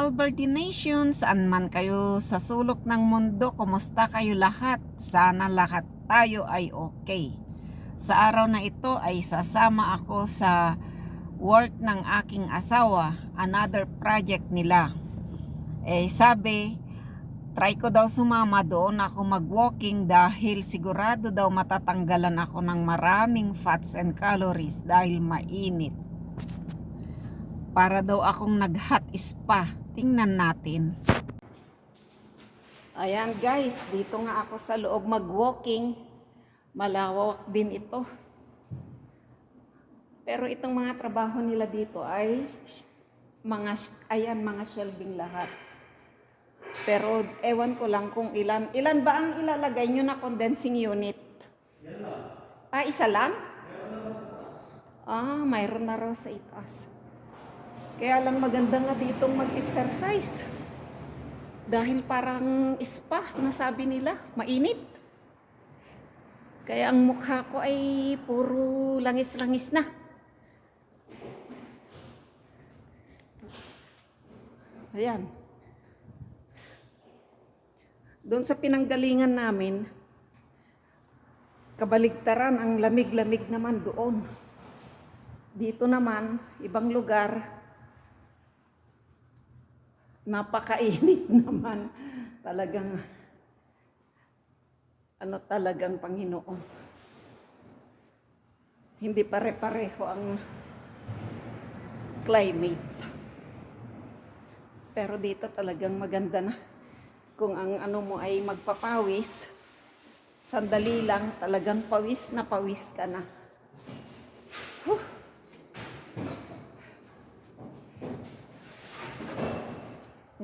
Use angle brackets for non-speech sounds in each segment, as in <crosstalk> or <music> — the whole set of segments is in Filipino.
Alberti Nation, saan man kayo sa sulok ng mundo, kumusta kayo lahat? Sana lahat tayo ay okay. Sa araw na ito ay sasama ako sa work ng aking asawa, another project nila. Eh sabi, try ko daw sumama doon ako mag-walking dahil sigurado daw matatanggalan ako ng maraming fats and calories dahil mainit para daw akong nag-hot spa. Tingnan natin. Ayan guys, dito nga ako sa loob mag-walking. Malawak din ito. Pero itong mga trabaho nila dito ay mga ayan mga shelving lahat. Pero ewan ko lang kung ilan. Ilan ba ang ilalagay nyo na condensing unit? Ah, isa lang? Ah, mayroon na raw sa itaas. Kaya lang maganda nga ditong mag-exercise. Dahil parang spa, nasabi nila, mainit. Kaya ang mukha ko ay puro langis-langis na. Ayan. Doon sa pinanggalingan namin, kabaligtaran ang lamig-lamig naman doon. Dito naman, ibang lugar, napakainit <laughs> naman. Talagang, ano talagang Panginoon. Hindi pare-pareho ang climate. Pero dito talagang maganda na. Kung ang ano mo ay magpapawis, sandali lang, talagang pawis na pawis ka na.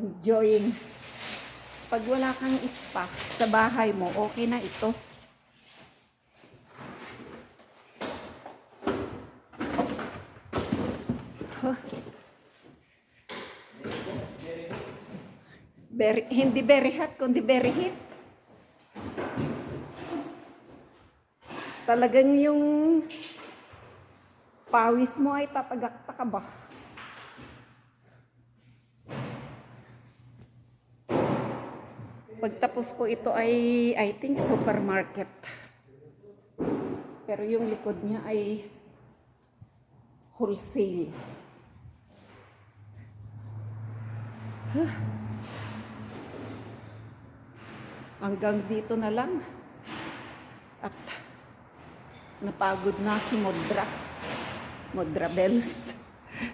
Enjoying. Pag wala kang spa sa bahay mo, okay na ito. Huh. Very, hindi very hot, kundi very heat. Talagang yung pawis mo ay tatagak-taka ba? Pagtapos po ito ay, I think, supermarket. Pero yung likod niya ay wholesale. Huh. Hanggang dito na lang. At napagod na si Modra. Modra Bells. <laughs>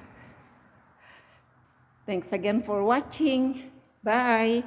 Thanks again for watching. Bye!